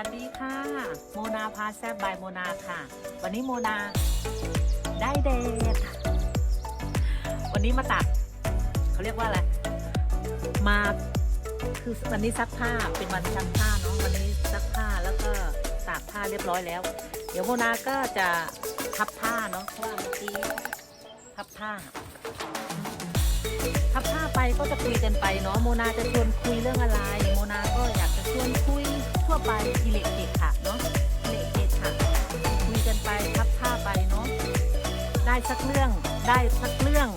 วัสดีค่ะ โมนาพาแซบบายโมนาค่ะ วันนี้โมนาได้เดทวันนี้มาตัดเขาเรียกว่าอะไร มาคือวันนี้ซักผ้าเป็นวันซักผ้าเนาะวันนี้ซักผ้าแล้วก็ตากผ้าเรียบร้อยแล้ว เดี๋ยวโมนาก็จะพับผ้าเนาะเพราะว่าเมื่อกี้พับผ้าพับผ้าไปก็จะคุยกันไปเนาะโมนาจะชวนคุยเรื่องอะไร โมนาก็อยากจะชวนคุย ไปอิเล็กเกค่ะเนาะอิเล็กเกค่ะคุยกันไปพับผ้าไปเนาะได้สักเรื่องได้สักเรื่อง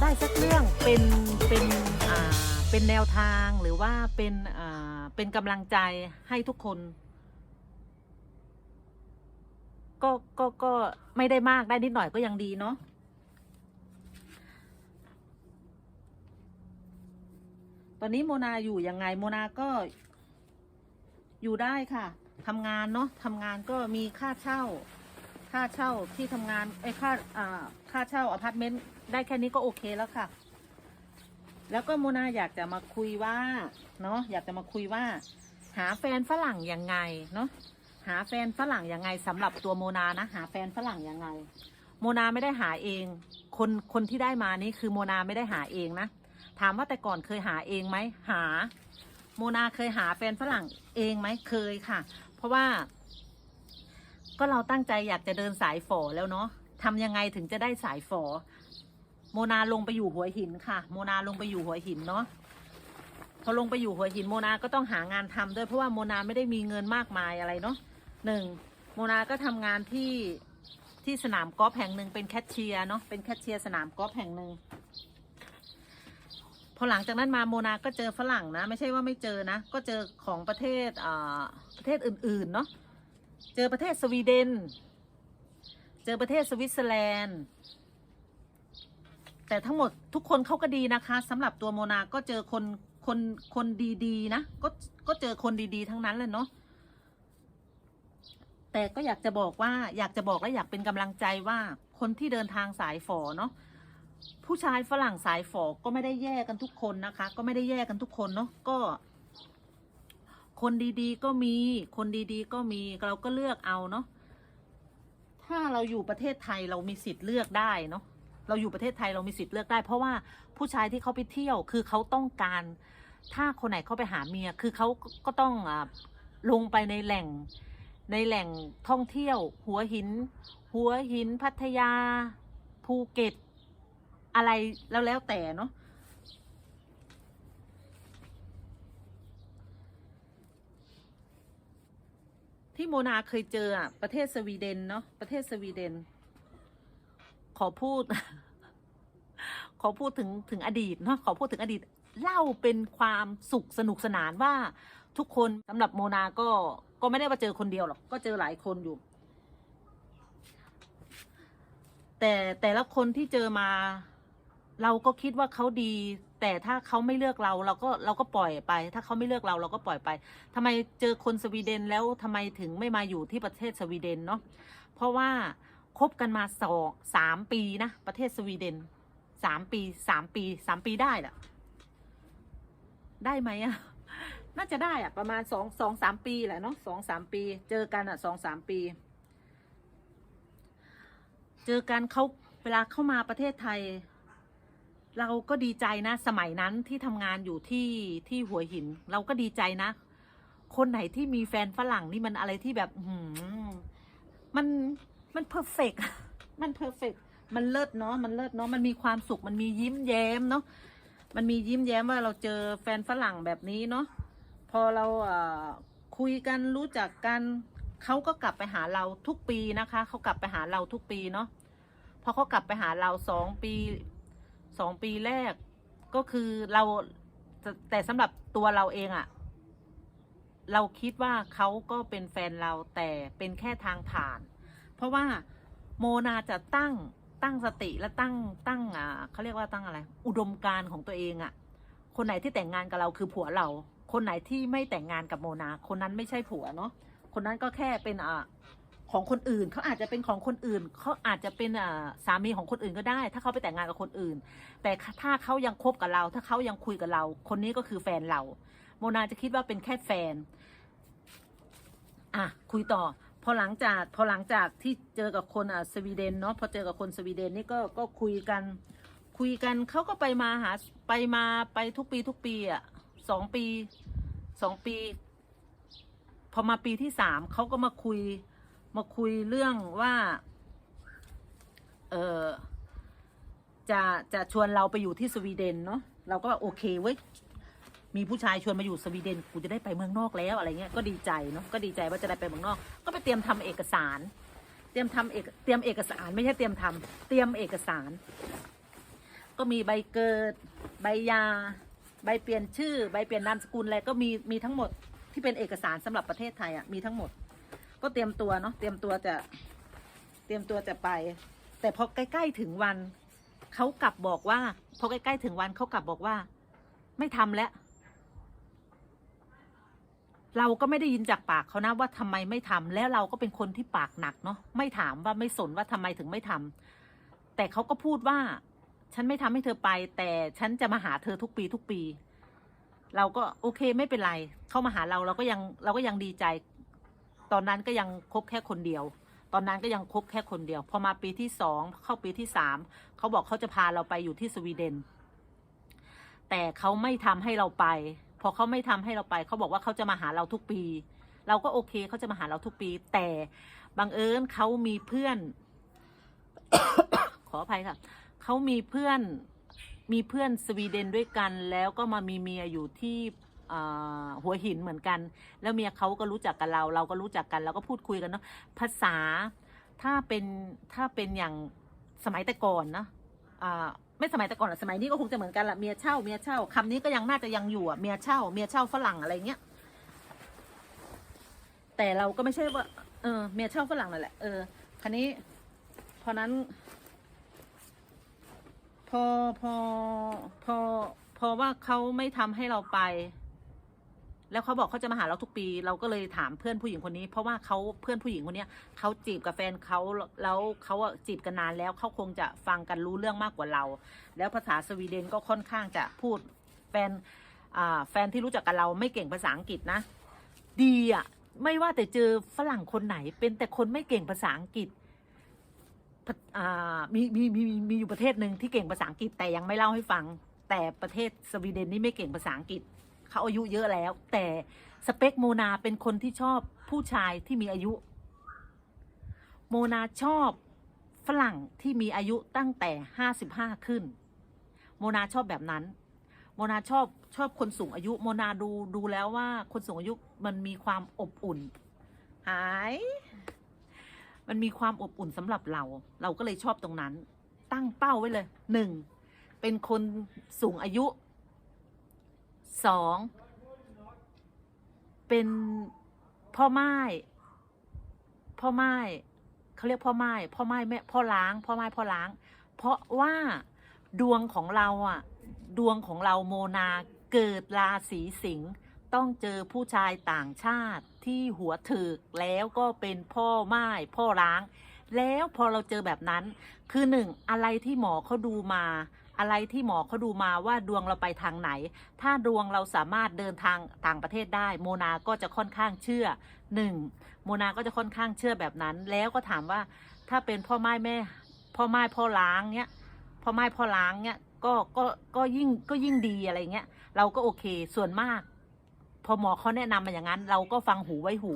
ได้สักเรื่องเป็นเป็นอ่าเป็นแนวทางหรือว่าเป็นอ่าเป็นกำลังใจให้ทุกคน ก็ก็ก็ไม่ได้มากได้นิดหน่อยก็ยังดีเนาะ ตอนนี้โมนาอยู่ยังไงโมนาก็อยู่ได้ค่ะทำงานเนาะทำงานก็มีค่าเช่า ค่าเช่าที่ทำงานไอ้ค่าอ่าค่าเช่าอพาร์ตเมนต์ได้แค่นี้ก็โอเคแล้วค่ะ แล้วก็โมนาอยากจะมาคุยว่าเนาะอยากจะมาคุยว่า หาแฟนฝรั่งยังไงเนาะหาแฟนฝรั่งยังไงสำหรับตัวโมนานะหาแฟนฝรั่งยังไง โมนาไม่ได้หาเอง คนคนที่ได้มานี่คือโมนาไม่ได้หาเองนะ ถามว่าแต่ก่อนเคยหาเองไหมหา โมนาเคยหาแฟนฝรั่งเองไหมเคยค่ะ เพราะว่า ก็เราตั้งใจอยากจะเดินสายฝอแล้วเนาะทำยังไงถึงจะได้สายฝอ โมนาลงไปอยู่หัวหินค่ะ โมนาลงไปอยู่หัวหินเนาะพอลงไปอยู่หัวหินโมนาก็ต้องหางานทำด้วยเพราะว่าโมนาไม่ได้มีเงินมากมายอะไรเนาะหนึ่งโมนาก็ทำงานที่ที่สนามกอล์ฟแห่งหนึ่งเป็นแคชเชียร์เนาะเป็นแคชเชียร์สนามกอล์ฟแห่งหนึ่ง อหลังจากนั้นมาโมนาก็เจอฝรั่งนะ ไม่ใช่ว่าไม่เจอนะ ก็เจอของประเทศอ่าประเทศอื่นๆเนาะเจอประเทศสวีเดน เจอประเทศสวิตเซอร์แลนด์ แต่ทั้งหมดทุกคนเขาก็ดีนะคะสำหรับตัวโมนาก็เจอคนคนคนดีๆนะ ก็ก็เจอคนดีๆทั้งนั้นเลยเนาะแต่ก็อยากจะบอกว่าอยากจะบอกและอยากเป็นกำลังใจว่าคนที่เดินทางสายฝอเนาะ ผู้ชายฝรั่งสายฝอก็ไม่ได้แย่กันทุกคนนะคะ ก็ไม่ได้แย่กันทุกคนเนาะก็ คนดีๆก็มี คนดีๆก็มีเราก็เลือกเอาเนาะถ้าเราอยู่ประเทศไทยเรามีสิทธิ์เลือกได้เนาะเราอยู่ประเทศไทยเรามีสิทธิ์เลือกได้ เพราะว่าผู้ชายที่เขาไปเที่ยวคือเขาต้องการ ถ้าคนไหนเขาไปหาเมียคือเขาก็ต้องอลงไปในแหล่งในแหล่งท่องเที่ยว หัวหิน หัวหินพัทยาภูเก็ต อะไรแล้วแล้วแต่เนาะที่โมนาเคยเจออะประเทศสวีเดนเนาะประเทศสวีเดน ขอพูด ขอพูดถึงถึงอดีตเนาะขอพูดถึงอดีต เล่าเป็นความสุขสนุกสนานว่าทุกคนสำหรับโมนาก็ก็ไม่ได้มาเจอคนเดียวหรอกก็เจอหลายคนอยู่ แต่แต่ละคนที่เจอมา เราก็คิดว่าเขาดี แต่ถ้าเขาไม่เลือกเราเราก็เราก็ปล่อยไป ถ้าเขาไม่เลือกเราเราก็ปล่อยไปทำไมเจอคนสวีเดนแล้วทำไมถึงไม่มาอยู่ที่ประเทศสวีเดนเนาะเพราะว่าคบกันมาสองสามปีนะประเทศสวีเดนสามปีสามปีสามปีได้แหละได้ไหมอะน่าจะได้อะประมาณสองสองสามปีแหละเนาะสองสามปี เจอกันอะสองสามปี เจอกันเขาเวลาเข้ามาประเทศไทย เราก็ดีใจนะ สมัยนั้นที่ทำงานอยู่ที่ที่หัวหิน เราก็ดีใจนะ คนไหนที่มีแฟนฝรั่งนี่มันอะไรที่แบบหือมันมันเพอร์เฟกมันเพอร์เฟกมันเลิศเนาะมันเลิศเนาะมันมีความสุขมันมียิ้มแย้มเนาะมันมียิ้มแย้มว่าเราเจอแฟนฝรั่งแบบนี้เนาะพอเราเอ่อคุยกันรู้จักกันเขาก็กลับไปหาเราทุกปีนะคะเขากลับไปหาเราทุกปีเนาะพอเขากลับไปหาเราสองปี สองปีแรกก็คือเราแต่สำหรับตัวเราเองอะเราคิดว่าเขาก็เป็นแฟนเราแต่เป็นแค่ทางผ่าน เพราะว่าโมนาจะตั้งตั้งสติและตั้งตั้งอ่าเขาเรียกว่าตั้งอะไร อุดมการของตัวเองอะคนไหนที่แต่งงานกับเราคือผัวเรา คนไหนที่ไม่แต่งงานกับโมนา คนนั้นไม่ใช่ผัวเนาะคนนั้นก็แค่เป็นอ่า ของคนอื่นเขาอาจจะเป็นของคนอื่นเขาอาจจะเป็นอ่าสามีของคนอื่นก็ได้ ถ้าเขาไปแต่งงานกับคนอื่น แต่ถ้าเขายังคบกับเรา ถ้าเขายังคุยกับเรา คนนี้ก็คือแฟนเรา โมนาจะคิดว่าเป็นแค่แฟน อะคุยต่อ พอหลังจากพอหลังจากที่เจอกับคนอะสวีเดนเนาะพอเจอกับคนสวีเดนนี่ก็ก็คุยกัน คุยกันเขาก็ไปมาหาไปมาไปทุกปีทุกปีอะสองปีสองปี พอมาปีที่สามเขาก็มาคุย มาคุยเรื่องว่าเออจะจะชวนเราไปอยู่ที่สวีเดนเนาะเราก็โอเคเว้ยมีผู้ชายชวนมาอยู่สวีเดนกูจะได้ไปเมืองนอกแล้วอะไรเงี้ยก็ดีใจเนาะก็ดีใจว่าจะได้ไปเมืองนอก ก็ไปเตรียมทำเอกสาร เตรียมทำเอกเตรียมเอกสารไม่ใช่เตรียมทำเตรียมเอกสาร ก็มีใบเกิด ใบยา ใบเปลี่ยนชื่อ ใบเปลี่ยนนามสกุลอะไรก็มีมีทั้งหมดที่เป็นเอกสารสำหรับประเทศไทยอะมีทั้งหมด ก็เตรียมตัวเนาะเตรียมตัวจะเตรียมตัวจะไป แต่พอใกล้ๆถึงวันเขากลับบอกว่าพอใกล้ๆถึงวันเขากลับบอกว่า ไม่ทำแล้ว เราก็ไม่ได้ยินจากปากเขานะว่าทำไมไม่ทำแล้วเราก็เป็นคนที่ปากหนักเนาะไม่ถามว่าไม่สนว่าทำไมถึงไม่ทำแต่เขาก็พูดว่า ฉันไม่ทำให้เธอไป แต่ฉันจะมาหาเธอทุกปีทุกปี เราก็โอเคไม่เป็นไร เข้ามาหาเราเราก็ยังเราก็ยังดีใจ ตอนนั้นก็ยังคบแค่คนเดียว ตอนนั้นก็ยังคบแค่คนเดียว พอมาปีที่สองเข้าปีที่สามเขาบอกเขาจะพาเราไปอยู่ที่สวีเดน แต่เขาไม่ทำให้เราไป พอเขาไม่ทำให้เราไป เขาบอกว่าเขาจะมาหาเราทุกปี เราก็โอเคเขาจะมาหาเราทุกปี แต่บังเอิญเขามีเพื่อน ขออภัยค่ะเขามีเพื่อนมีเพื่อนสวีเดนด้วยกัน แล้วก็มามีเมียอยู่ที่ หัวหินเหมือนกัน แล้วเมียเขาก็รู้จักกันเรา เราก็รู้จักกันเราก็พูดคุยกันเนาะภาษาถ้าเป็นถ้าเป็นอย่างสมัยแต่ก่อนนะไม่สมัยแต่ก่อนอะสมัยนี้ก็คงจะเหมือนกันละเมียเช่าเมียเช่าคำนี้ก็ยังน่าจะยังอยู่อะเมียเช่าเมียเช่าฝรั่งอะไรเงี้ยแต่เราก็ไม่ใช่ว่าเออเมียเช่าฝรั่งนั่นแหละเออคันนี้พอนั้น พอพอพอพอว่าเขาไม่ทำให้เราไป แล้วเขาบอกเขาจะมาหาเราทุกปี เราก็เลยถามเพื่อนผู้หญิงคนนี้ เพราะว่าเขาเพื่อนผู้หญิงคนนี้เขาจีบกับแฟนเขาแล้วเขาจีบกันนานแล้วเขาคงจะฟังกันรู้เรื่องมากกว่าเรา แล้วภาษาสวีเดนก็ค่อนข้างจะพูดแฟนอ่าแฟนที่รู้จักกับเราไม่เก่งภาษาอังกฤษนะ ดีอะไม่ว่าแต่เจอฝรั่งคนไหน เป็นแต่คนไม่เก่งภาษาอังกฤษอ่ามีมีมีมีมีอยู่ประเทศหนึ่งที่เก่งภาษาอังกฤษแต่ยังไม่เล่าให้ฟัง แต่ประเทศสวีเดนนี่ไม่เก่งภาษาอังกฤษ เขาอายุเยอะแล้ว แต่สเปคโมนาเป็นคนที่ชอบผู้ชายที่มีอายุ โมนาชอบฝรั่งที่มีอายุตั้งแต่ห้าสิบห้าขึ้น โมนาชอบแบบนั้น โมนาชอบชอบคนสูงอายุ โมนาดูดูแล้วว่าคนสูงอายุมันมีความอบอุ่น หาย มันมีความอบอุ่นสำหรับเรา เราก็เลยชอบตรงนั้น ตั้งเป้าไว้เลยหนึ่งเป็นคนสูงอายุ สองเป็นพ่อไม้พ่อไม้เขาเรียกพ่อไม้พ่อไม้แม่พ่อล้างพ่อไม้พ่อล้าง เพราะว่าดวงของเราอะดวงของเราโมนาเกิดราศีสิงห์ต้องเจอผู้ชายต่างชาติที่หัวถึกแล้วก็เป็นพ่อไม้พ่อล้าง แล้วพอเราเจอแบบนั้น คือหนึ่งอะไรที่หมอเขาดูมา อะไรที่หมอเขาดูมาว่าดวงเราไปทางไหน ถ้าดวงเราสามารถเดินทางต่างประเทศได้ โมนาก็จะค่อนข้างเชื่อหนึ่งโมนาก็จะค่อนข้างเชื่อแบบนั้น แล้วก็ถามว่าถ้าเป็นพ่อไม้แม่ พ่อไม้พ่อล้างเนี้ยพ่อไม้พ่อล้างเนี้ยก็ก็ก็ยิ่งก็ยิ่งดีอะไรเงี้ย เราก็โอเคส่วนมาก พอหมอเขาแนะนำมาอย่างนั้น เราก็ฟังหูไว้หู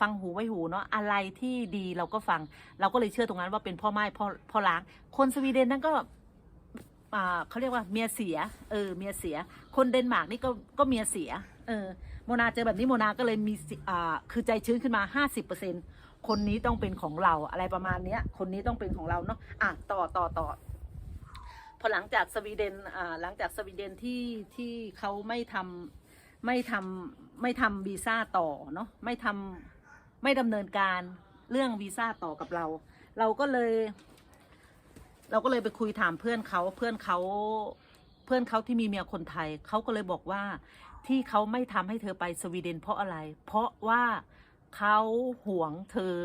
ฟังหูไว้หูเนาะอะไรที่ดีเราก็ฟัง เราก็เลยเชื่อตรงนั้นว่าเป็นพ่อไม้พ่อพ่อล้าง คนสวีเดนนั่นก็ เขาเรียกว่าเมียเสีย เออ เมียเสีย คนเดนมาร์กนี่ก็ก็เมียเสีย เออ โมนาเจอแบบนี้โมนาก็เลยมีอ่าคือใจชื้นขึ้นมาห้าสิบเปอร์เซ็นคนนี้ต้องเป็นของเราอะไรประมาณเนี้ย คนนี้ต้องเป็นของเราเนาะ อะ ต่อต่อต่อพอหลังจากสวีเดน อ่า หลังจากสวีเดนที่ที่เขาไม่ทำไม่ทำไม่ทำวีซ่าต่อเนาะ ไม่ทำไม่ดำเนินการเรื่องวีซ่าต่อกับเรา เราก็เลย เราก็เลยไปคุยถามเพื่อนเขาเพื่อนเขาเพื่อนเขาที่มีเมียคนไทยเขาก็เลยบอกว่าที่เขาไม่ทำให้เธอไปสวีเดนเพราะอะไร เพราะว่าเขาหวงเธอ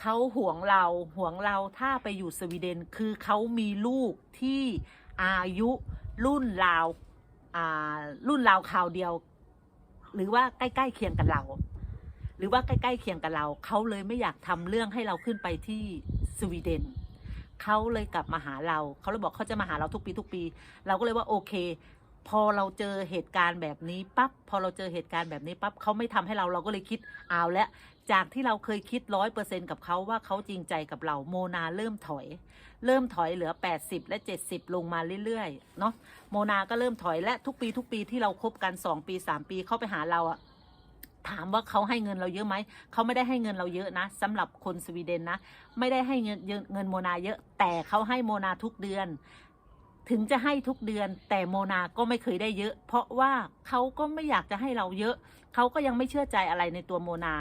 เขาห่วงเราห่วงเราถ้าไปอยู่สวีเดน คือเขามีลูกที่อายุรุ่นราวอ่ารุ่นราวข่าวเดียว หรือว่าใกล้ๆเคียงกับเรา หรือว่าใกล้ๆเคียงกับเรา เขาเลยไม่อยากทำเรื่องให้เราขึ้นไปที่สวีเดน เขาเลยกลับมาหาเรา เขาเลยบอกเขาจะมาหาเราทุกปีทุกปี เราก็เลยว่าโอเค พอเราเจอเหตุการณ์แบบนี้ปั๊บพอเราเจอเหตุการณ์แบบนี้ปั๊บเขาไม่ทำให้เราเราก็เลยคิดเอาแล้วจากที่เราเคยคิดร้อยเปอร์เซ็นกับเขาว่าเขาจริงใจกับเราโมนาเริ่มถอย เริ่มถอยเหลือ 80 และ 70 ลงมาเรื่อยๆเนาะโมนาก็เริ่มถอยและทุกปีทุกปีที่เราคบกัน 2 ปี 3 ปีเข้าไปหาเราอะ ถามว่าเขาให้เงินเราเยอะไหม เขาไม่ได้ให้เงินเราเยอะนะสำหรับคนสวีเดนนะ ไม่ได้ให้เงินเยอะเงินโมนาเยอะ แต่เขาให้โมนาทุกเดือน ถึงจะให้ทุกเดือน แต่โมนาก็ไม่เคยได้เยอะ เพราะว่าเขาก็ไม่อยากจะให้เราเยอะ เขาก็ยังไม่เชื่อใจอะไรในตัวโมนา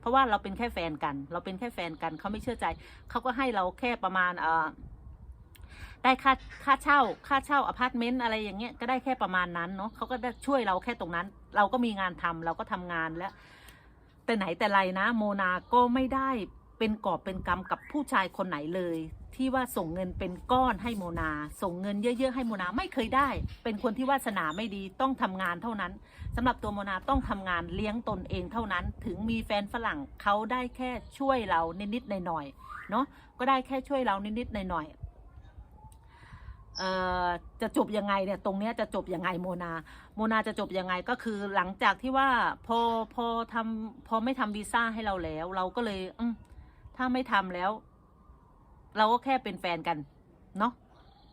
เพราะว่าเราเป็นแค่แฟนกัน เราเป็นแค่แฟนกัน เขาไม่เชื่อใจ เขาก็ให้เราแค่ประมาณเอ่อ ได้ค่าค่าเช่าค่าเช่าอพาร์ตเมนต์อะไรอย่างเงี้ยก็ได้แค่ประมาณนั้นเนาะเขาก็ได้ช่วยเราแค่ตรงนั้น เราก็มีงานทำเราก็ทำงานแล้ว แต่ไหนแต่ไรนะโมนาก็ไม่ได้เป็นกอบเป็นกำกับผู้ชายคนไหนเลย ที่ว่าส่งเงินเป็นก้อนให้โมนา ส่งเงินเยอะๆให้โมนาไม่เคยได้ เป็นคนที่วาสนาไม่ดีต้องทำงานเท่านั้นสำหรับตัวโมนาต้องทำงานเลี้ยงตนเองเท่านั้น ถึงมีแฟนฝรั่งเขาได้แค่ช่วยเรานิดๆหน่อยๆเนาะก็ได้แค่ช่วยเรานิดๆหน่อยๆ จะจบยังไงเนี่ยตรงเนี้ยจะจบยังไงโมนา โมนาจะจบยังไงก็คือหลังจากที่ว่าพอพอทำพอไม่ทำวีซ่าให้เราแล้ว เราก็เลยอืถ้าไม่ทำแล้ว เราก็แค่เป็นแฟนกันเนาะ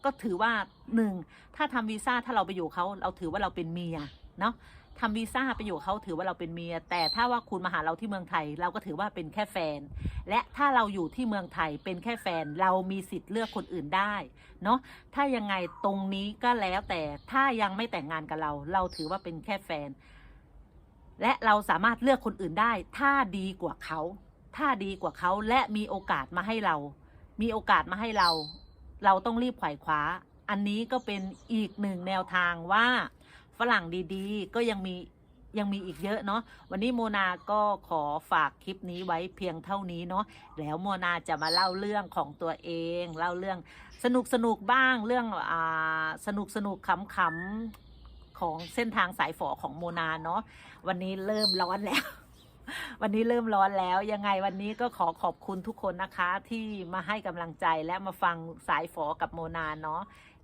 ก็ถือว่าหนึ่งถ้าทำวีซ่าถ้าเราไปอยู่เขาเราถือว่าเราเป็นเมียเนาะ ทำวีซ่าไปอยู่เขาถือว่าเราเป็นเมีย แต่ถ้าว่าคุณมาหาเราที่เมืองไทย เราก็ถือว่าเป็นแค่แฟน และถ้าเราอยู่ที่เมืองไทยเป็นแค่แฟน เรามีสิทธิ์เลือกคนอื่นได้เนาะถ้ายังไงตรงนี้ก็แล้วแต่ถ้ายังไม่แต่งงานกับเรา เราถือว่าเป็นแค่แฟน และเราสามารถเลือกคนอื่นได้ ถ้าดีกว่าเขา ถ้าดีกว่าเขาและมีโอกาสมาให้เรา มีโอกาสมาให้เรา เราต้องรีบไขว่คว้า อันนี้ก็เป็นอีกหนึ่งแนวทางว่า ฝรั่งดีๆ ก็ยังมียังมีอีกเยอะเนาะวันนี้โมนาก็ขอฝากคลิปนี้ไว้เพียงเท่านี้เนาะแล้วโมนาจะมาเล่าเรื่องของตัวเอง เล่าเรื่องสนุกสนุกบ้างเรื่องอ่าสนุกสนุกขำขำของเส้นทางสายฝอของโมนาเนาะวันนี้เริ่มร้อนแล้ว วันนี้เริ่มร้อนแล้วยังไงวันนี้ก็ขอขอบคุณทุกคนนะคะที่มาให้กำลังใจและมาฟังสายฝอกับโมนาเนาะ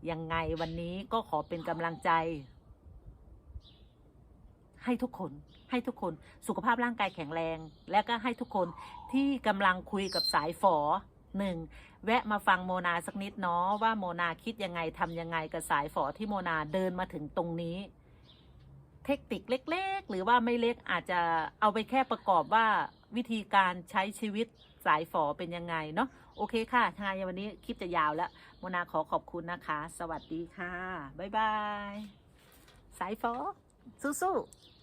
ยังไงวันนี้ก็ขอเป็นกำลังใจ ให้ทุกคนให้ทุกคนสุขภาพร่างกายแข็งแรง และก็ให้ทุกคนที่กำลังคุยกับสายฝอหนึ่งแวะมาฟังโมนาสักนิดเนาะว่าโมนาคิดยังไงทำยังไงกับสายฝอที่โมนาเดินมาถึงตรงนี้ เทคนิคเล็ก ๆ หรือว่าไม่เล็กอาจจะเอาไปแค่ประกอบว่าวิธีการใช้ชีวิตสายฝอเป็นยังไงเนาะโอเคค่ะทางวันนี้คลิปจะยาวแล้วโมนาขอขอบคุณนะคะ สวัสดีค่ะ บ๊ายบาย สายฝอสู้ๆ